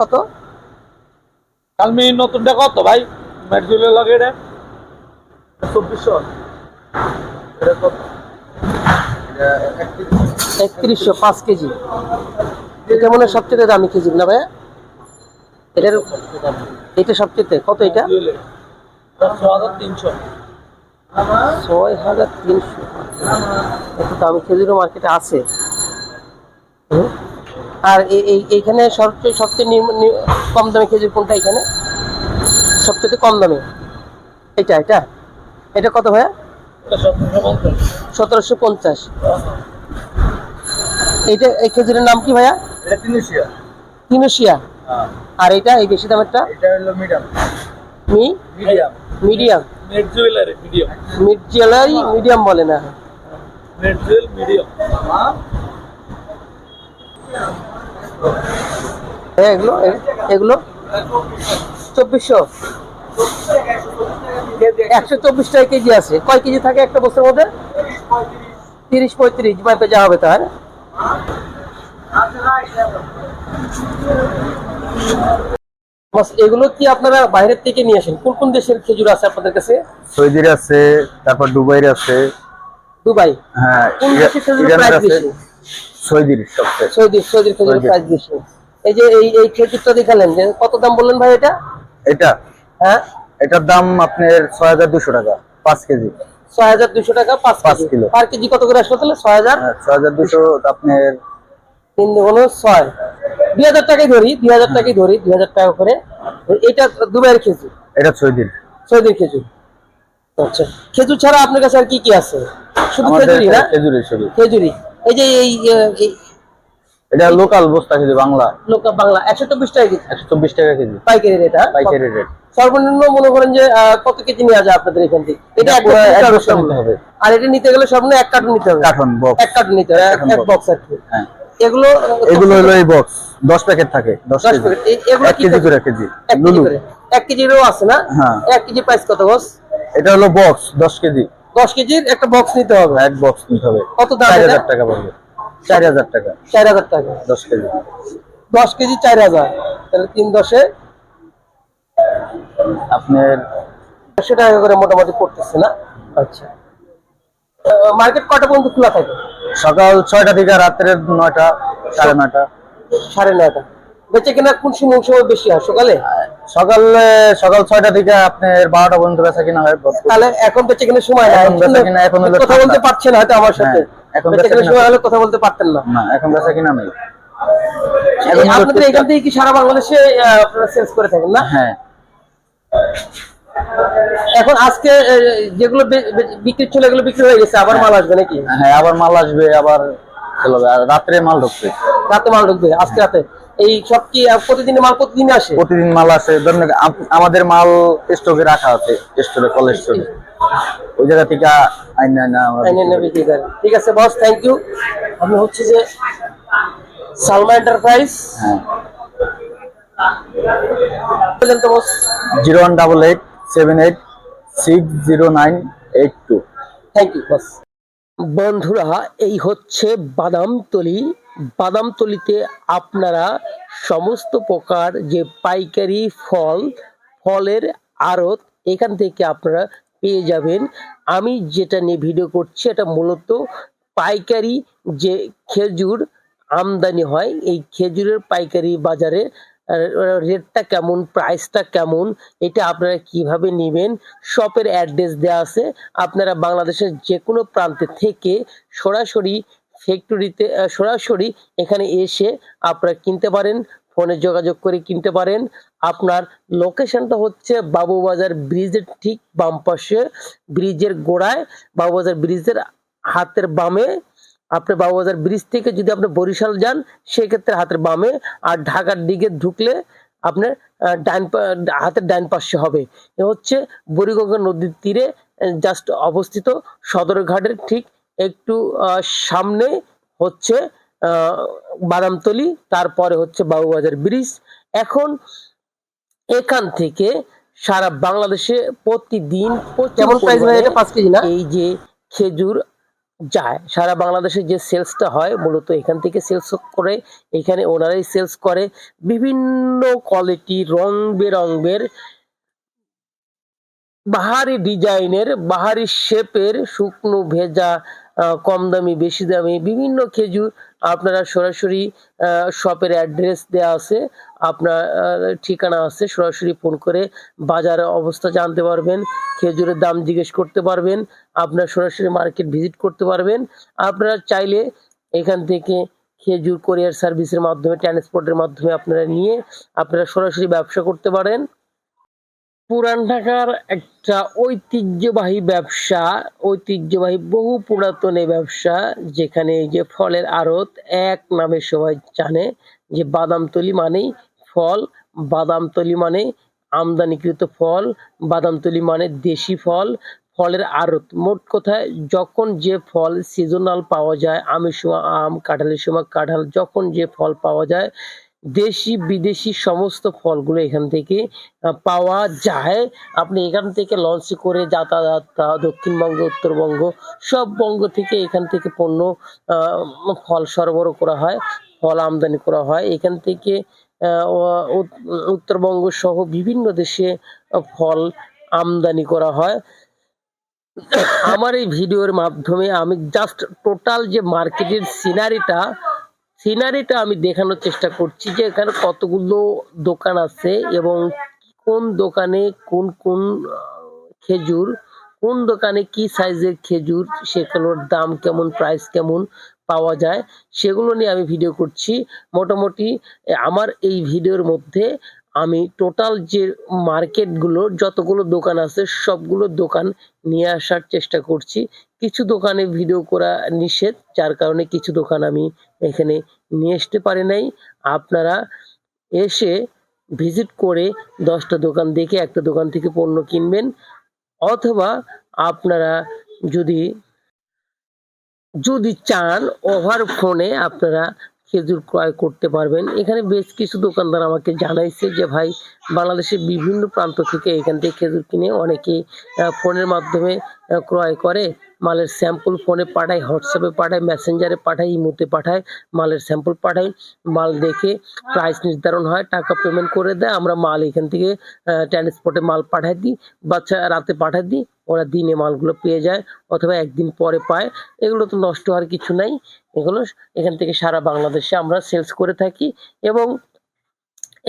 কত? কালমি নতুনটা কত ভাই? মেটজুলের লগে এটা। চব্বিশশো। এটা কত? একত্রিশশো পাঁচ কেজি। এটা মনে হয় সবচেয়ে দামি কেজি না ভাইয়া? এটার এটা সবচেয়ে কত এটা? ছয় হাজার তিনশো। দামি খেজুরও মার্কেটে আছে। হুম। আর এই- এই এইখানে সবচেয়ে সবচেয়ে কম দামে খেজুর কোনটা এখানে সবচেয়ে কম দামে। এটা এটা এটা কত ভাইয়া? সতেরোশো পঞ্চাশ। এইটা এই খেজুরের নাম কি ভাইয়া? এটা তিনশিয়া। তিনশিয়া। হ্যাঁ। আর এটা এই বেশি দামেরটা? এটা মিডিয়াম। মি? মিডিয়াম। Mid jewellery medium. বলে না। মিডিয়াম। হ্যাঁ। এগুলো এগুলো? চব্বিশশো। একশো চব্বিশ টাকা কেজি আছে। কয় কেজি থাকে একটা বস্তার মধ্যে? তিরিশ পঁয়ত্রিশ মাপে যা হবে তার এগুলো কি আপনারা বাইরের থেকে নিয়ে আসেন? কোন কোন দেশের খেজুর আছে আপনাদের কাছে? সৌদির আছে তারপর দুবাইয়ের আছে। দুবাই? হ্যাঁ কোন দেশের খেজুরের প্রাইস বেশি? সৌদির সবচেয়ে সৌদি সৌদির খেজুরের প্রাইস বেশি এই যে এই এই খেজুরটা দেখালেন যে কত দাম বললেন ভাই এটা? এটা? হ্যাঁ? এটার দাম আপনার ছয় হাজার দুশো টাকা পাঁচ কেজি। ছয় হাজার দুশো টাকা পাঁচ পাঁচ কেজি। কিলো। পার কেজি কত করে আসলো তাহলে? ছয় হাজার? হ্যাঁ, ছয় হাজার দুশো আপনার তিন দুগুণ ছয়। দুই হাজার টাকাই ধরি দুই হাজার টাকাই ধরি দুই হাজার টাকা করে। এটা দুবাইয়ের খেজুর? এটা খেজুর। আচ্ছা। খেজুর ছাড়া আপনার কাছে আর কি কি আছে? শুধু না? খেজুরি শুধু খেজুরি এই যে এই এটা লোকাল বস্তা কেজি বাংলা। লোক বাংলা একশো চব্বিশ টাকা কেজি। একশো চব্বিশ টাকা কেজি। পাইকারি রেট হ্যাঁ? পাইকারি রেট সর্বনিম্ন মনে করেন যে কত কেজি নেওয়া যায় আপনাদের এখান থেকে? এটা এক পুরো নিতে হবে। আর এটা নিতে গেলে সর্বনিম্ন এক কার্টুন নিতে হবে। কার্টন বক্স এক কার্টুন নিতে হবে এক-। বক্স আর কি। হ্যাঁ। এগুলো এগুলো হলো এই বক্স দশ প্যাকেট থাকে দশ দশ কেজি। প্যাকেট। এগুলো কি কেজি? করে কেজি। লুলু করে। এক কেজিরও আছে না? হ্যাঁ। এক কেজি প্রাইস কত বস এটা হলো বক্স দশ কেজি। দশ কেজির একটা বক্স নিতে হবে। এক বক্স নিতে হবে। কত দাম চার এটা? হাজার টাকা পড়বে চার হাজার টাকা। চার হাজার টাকা। দশ কেজি। দশ কেজি চার হাজার। তাহলে তিন দশে আপনার একশো টাকা করে মোটামুটি পড়তেছে না? আচ্ছা। মার্কেট কটা পর্যন্ত খোলা থাকে? সকাল ছয়টা থেকে রাত্রের নয়টা সাড়ে নয়টা। সাড়ে নয়টা। বেঁচে কিনা কোন সময় সময় বেশি হয়? সকালে? সকালে সকাল ছয়টা থেকে আপনার বারোটা পর্যন্ত বেচা কিনা হয় তাহলে এখন বেঁচে সময় এখন কথা বলতে পারছেন হয়তো আমার সাথে। হ্যাঁ, এখন বেঁচে বেচা কিনা কিনা সময় হলে কথা বলতে পারতেন না। না এখন বেচা কিনা নেই। এই এখন হলো আপনাদের এখান থেকে কি সারা বাংলাদেশে আপনারা সেলস করে থাকেন না? হ্যাঁ। এখন আজকে যেগুলো বিক্রি ছিল এগুলো বিক্রি হয়ে গেছে আবার মাল আসবে নাকি? হ্যাঁ আবার মাল আসবে আবার রাত্রে মাল ঢুকবে। রাতে মাল ঢুকবে আজকে রাতে? এই সব কি প্রতিদিনে মাল প্রতিদিন আসে? প্রতিদিন মাল আসে। ধরেন আমাদের মাল স্টকে রাখা আছে স্টোরে কল স্টোরে ওই জায়গা থেকে আইন না বিক্রি ঠিক আছে বস থ্যাংক ইউ আমি হচ্ছে যে সালমা এন্টারপ্রাইজ হ্যাঁ। Boss. Zero one double eight seven eight six zero nine eight two. Thank you boss. বন্ধুরা এই হচ্ছে বাদামতলি বাদামতলিতে আপনারা সমস্ত প্রকার যে পাইকারি ফল, ফলের আড়ত এখান থেকে আপনারা পেয়ে যাবেন। আমি যেটা নিয়ে ভিডিও করছি, এটা মূলত পাইকারি যে খেজুর আমদানি হয়, এই খেজুরের পাইকারি বাজারে রেটটা কেমন প্রাইসটা কেমন, এটা আপনারা কীভাবে নেবেন শপের অ্যাড্রেস দেওয়া আছে। আপনারা বাংলাদেশের যে কোনো প্রান্তে থেকে সরাসরি ফ্যাক্টরিতে সরাসরি এখানে এসে আপনারা কিনতে পারেন, ফোনে যোগাযোগ করে কিনতে পারেন। আপনার লোকেশনটা হচ্ছে বাবুবাজার ব্রিজের ঠিক বাম পাশে, ব্রিজের গোড়ায়, বাবুবাজার ব্রিজের হাতের বামে। আপনি বাবুবাজার ব্রিজ থেকে যদি আপনি বরিশাল যান, সেক্ষেত্রে হাতের বামে আর ঢাকার দিকে ঢুকলে আপনার ডান হাতের ডান পাশে হবে। এ হচ্ছে বুড়িগঙ্গা নদীর তীরে জাস্ট অবস্থিত সদরঘাটের ঠিক একটু সামনে হচ্ছে বাদামতলি তারপরে হচ্ছে বাবুবাজার ব্রিজ। এখন এখান থেকে সারা বাংলাদেশে প্রতিদিন? এই যে খেজুর যায়। সারা বাংলাদেশে যে সেলসটা হয় মূলত এখান থেকে সেলস করে এখানে ওনারাই সেলস করে। বিভিন্ন কোয়ালিটি রং বেরঙের বাহারি ডিজাইনের বাহারি শেপের শুকনো ভেজা কম দামি, বেশি দামি, বিভিন্ন খেজুর আপনারা সরাসরি শপের অ্যাড্রেস দেওয়া আছে। আপনার ঠিকানা আছে, সরাসরি ফোন করে বাজারের অবস্থা জানতে পারবেন, খেজুরের দাম জিজ্ঞেস করতে পারবেন, আপনার সরাসরি মার্কেট ভিজিট করতে পারবেন। আপনারা চাইলে এখান থেকে খেজুর কোরিয়ার সার্ভিসের মাধ্যমে ট্রান্সপোর্টের মাধ্যমে আপনারা নিয়ে আপনারা সরাসরি ব্যবসা করতে পারেন। পুরান ঢাকার একটা ঐতিহ্যবাহী ব্যবসা, ঐতিহ্যবাহী বহু পুরাতন এই ব্যবসা, যেখানে যে ফলের আড়ত এক নামে সবাই জানে যে বাদামতলি মানেই ফল বাদামতলি মানে আমদানিকৃত ফল বাদামতলি মানে দেশি ফল, ফলের আড়ত। মোট কথায়, যখন যে ফল সিজনাল পাওয়া যায়, আমের সময় আম, কাঁঠালের সময় কাঁঠাল, যখন যে ফল পাওয়া যায় দেশি, বিদেশি সমস্ত ফলগুলো এখান থেকে পাওয়া যায়। আপনি এখান থেকে লঞ্চে করে যাতায়াত দক্ষিণবঙ্গ, উত্তরবঙ্গ, সব বঙ্গ থেকে এখান থেকে পণ্য ফল সরবরাহ করা হয়, ফল আমদানি করা হয়। এখান থেকে উত্তরবঙ্গ সহ বিভিন্ন দেশে ফল আমদানি করা হয়। আমার এই ভিডিওর মাধ্যমে আমি জাস্ট টোটাল যে মার্কেটের সিনারিটা সিনারিটা আমি দেখানোর চেষ্টা করছি যে এখানে কতগুলো দোকান আছে এবং কোন দোকানে কোন কোন খেজুর, কোন দোকানে কি সাইজের খেজুর, সেগুলোর দাম কেমন প্রাইস কেমন পাওয়া যায় সেগুলো নিয়ে আমি ভিডিও করছি। মোটামুটি আমার এই ভিডিওর মধ্যে আমি টোটাল যে মার্কেটগুলো যতগুলো দোকান আছে সবগুলো দোকান নিয়ে আসার চেষ্টা করছি। কিছু দোকানে ভিডিও করা নিষেধ, যার কারণে কিছু দোকান আমি এখানে নিয়ে আসতে পারি নাই। আপনারা এসে ভিজিট করে দশটা দোকান দেখে একটা দোকান থেকে পণ্য কিনবেন, অথবা আপনারা যদি যদি চান, ওভার ফোনে আপনারা খেজুর ক্রয় করতে পারবেন। এখানে বেশ কিছু দোকানদার আমাকে জানাইছে যে, ভাই, বাংলাদেশের বিভিন্ন প্রান্ত থেকে এখান থেকে খেজুর কিনে অনেকে ফোনের মাধ্যমে ক্রয় করে। মালের স্যাম্পল ফোনে পাঠায়, হোয়াটসঅ্যাপে পাঠায়, মেসেঞ্জারে পাঠায়, ইমোতে পাঠায়, মালের স্যাম্পল পাঠায়। মাল দেখে প্রাইস নির্ধারণ হয়, টাকা পেমেন্ট করে দেয়, আমরা মাল এখান থেকে ট্রান্সপোর্টে মাল পাঠাই দিই বাচ্চা রাতে পাঠাই দিই, ওরা দিনে মালগুলো পেয়ে যায়, অথবা একদিন পরে পায়। এগুলো তো নষ্ট হওয়ার কিছু নাই, এগুলো এখান থেকে সারা বাংলাদেশে আমরা সেলস করে থাকি। এবং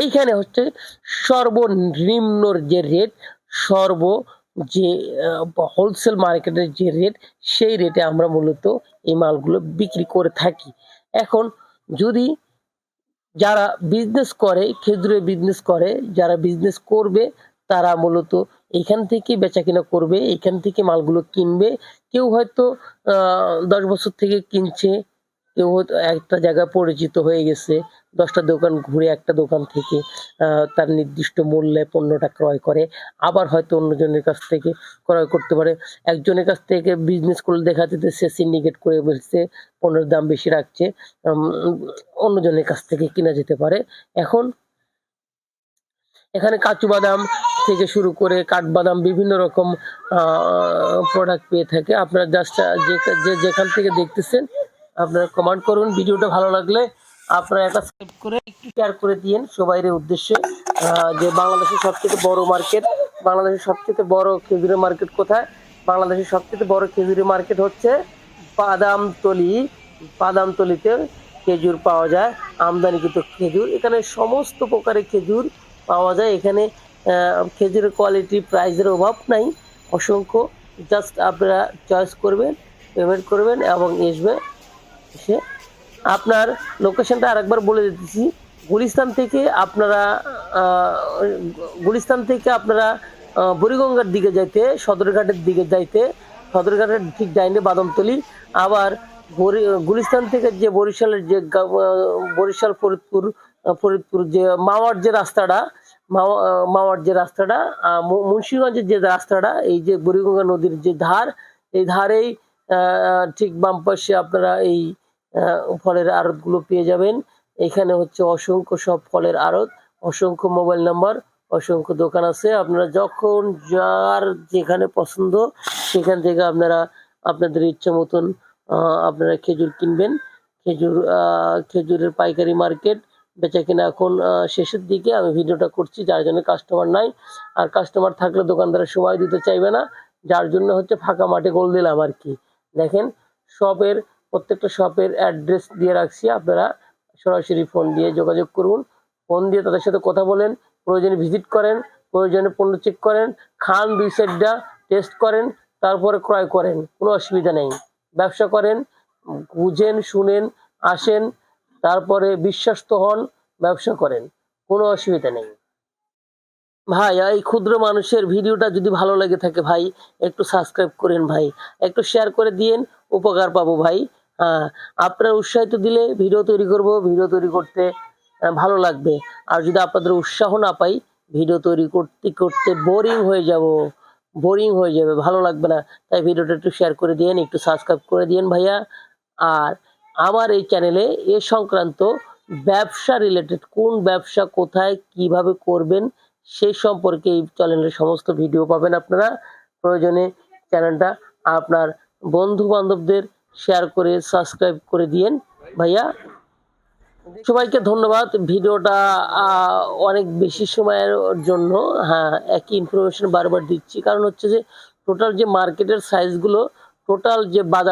এইখানে হচ্ছে সর্বনিম্নর যে রেট সর্ব যে হোলসেল মার্কেটের যে রেট সেই রেটে আমরা মূলত এই মালগুলো বিক্রি করে থাকি। এখন যদি যারা বিজনেস করে খেজুরের বিজনেস করে, যারা বিজনেস করবে, তারা মূলত এখান থেকে বেচা কিনা করবে, এখান থেকে মালগুলো কিনবে। কেউ হয়তো দশ বছর থেকে কিনছে কেউ একটা জায়গায় পরিচিত হয়ে গেছে। দশটা দোকান ঘুরে একটা দোকান থেকে তার নির্দিষ্ট মূল্যে পণ্যটা ক্রয় করে। আবার হয়তো অন্যজনের কাছ থেকে ক্রয় করতে পারে। একজনের কাছ থেকে বিজনেস করলে দেখা যেতে সে সিন্ডিকেট করে বলছে, পণ্যের দাম বেশি রাখছে অন্যজনের কাছ থেকে কিনা যেতে পারে। এখন এখানে কাজু বাদাম থেকে শুরু করে কাঠবাদাম বিভিন্ন রকম প্রোডাক্ট পেয়ে থাকে। আপনারা জাস্ট যে, যেখান থেকে দেখতেছেন আপনারা কমেন্ট করুন, ভিডিওটা ভালো লাগলে আপনারা একটা সাবস্ক্রাইব করে, একটু শেয়ার করে দিয়েন সবাইয়ের উদ্দেশ্যে। যে বাংলাদেশের সবচেয়ে বড় মার্কেট বাংলাদেশের সবচেয়ে বড় খেজুরের মার্কেট কোথায়? বাংলাদেশের সবচেয়ে বড় খেজুরের মার্কেট হচ্ছে বাদামতলি। বাদামতলিতে খেজুর পাওয়া যায়, আমদানিকৃত খেজুর। এখানে সমস্ত প্রকারের খেজুর পাওয়া যায়। এখানে খেজুরের কোয়ালিটি প্রাইসের অভাব নাই। অসংখ্য। জাস্ট আপনারা চয়েস করবেন পেমেন্ট করবেন এবং আসবে। এসে আপনার লোকেশনটা আরেকবার বলে দিতেছি। গুলিস্তান থেকে আপনারা গুলিস্তান থেকে আপনারা বুড়িগঙ্গার দিকে যাইতে, সদরঘাটের দিকে যাইতে, সদরঘাটের ঠিক ডাইনে বাদমতলি, আবার বরি- গুলিস্তান থেকে যে বরিশালের যে বরিশাল ফরিদপুর ফরিদপুর যে মাওয়ার যে রাস্তাটা মাওয়া- মাওয়ার যে রাস্তাটা মুন্সিগঞ্জের যে রাস্তাটা, এই যে বুড়িগঙ্গা নদীর যে ধার, এই ধারেই ঠিক বাম পাশে আপনারা এই ফলের আড়তগুলো পেয়ে যাবেন। এখানে হচ্ছে অসংখ্য সব ফলের আড়ত, অসংখ্য মোবাইল নাম্বার, অসংখ্য দোকান আছে। আপনারা যখন যার যেখানে পছন্দ, সেখান থেকে আপনারা আপনাদের ইচ্ছা মতন আপনারা খেজুর কিনবেন। খেজুর খেজুরের পাইকারি মার্কেট বেচা কিনা এখন শেষের দিকে। আমি ভিডিওটা করছি, যার জন্য কাস্টমার নাই। আর কাস্টমার থাকলে দোকানদারের সময় দিতে চাইবে না। যার জন্য হচ্ছে ফাঁকা মাঠে গোল দিলাম আর কি। দেখেন শপের প্রত্যেকটা শপের অ্যাড্রেস দিয়ে রাখছি। আপনারা সরাসরি ফোন দিয়ে যোগাযোগ করুন। ফোন দিয়ে তাদের সাথে কথা বলেন, প্রয়োজনে ভিজিট করেন, প্রয়োজনে পণ্য চেক করেন, খান দুই সাইডটা টেস্ট করেন, তারপরে ক্রয় করেন, কোনো অসুবিধা নেই। ব্যবসা করেন, বুঝেন, শুনেন, আসেন, তারপরে বিশ্বস্ত হন, ব্যবসা করেন, কোনো অসুবিধা নেই। ভাই এই ক্ষুদ্র মানুষের ভিডিওটা যদি ভালো লেগে থাকে ভাই, একটু সাবস্ক্রাইব করেন ভাই, একটু শেয়ার করে দিয়েন উপকার পাবো ভাই। হ্যাঁ আপনার উৎসাহিত দিলে ভিডিও তৈরি করব, ভিডিও তৈরি করতে ভালো লাগবে। আর যদি আপনাদের উৎসাহ না পাই, ভিডিও তৈরি করতে করতে বোরিং হয়ে যাব বোরিং হয়ে যাবে, ভালো লাগবে না। তাই ভিডিওটা একটু শেয়ার করে দিয়েন, একটু সাবস্ক্রাইব করে দিয়েন ভাইয়া। আর আমার এই চ্যানেলে এ সংক্রান্ত ব্যবসা রিলেটেড কোন ব্যবসা কোথায় কীভাবে করবেন সেই সম্পর্কে এই চ্যানেলের সমস্ত ভিডিও পাবেন আপনারা। প্রয়োজনে চ্যানেলটা আপনার বন্ধু বান্ধবদের শেয়ার করে সাবস্ক্রাইব করে দিয়েন। ভাইয়া, সবাইকে ধন্যবাদ। ভিডিওটা অনেক বেশি সময়ের জন্য হ্যাঁ একই ইনফরমেশন বারবার দিচ্ছি। কারণ হচ্ছে যে টোটাল যে মার্কেটের সাইজগুলো টোটাল যে বাজার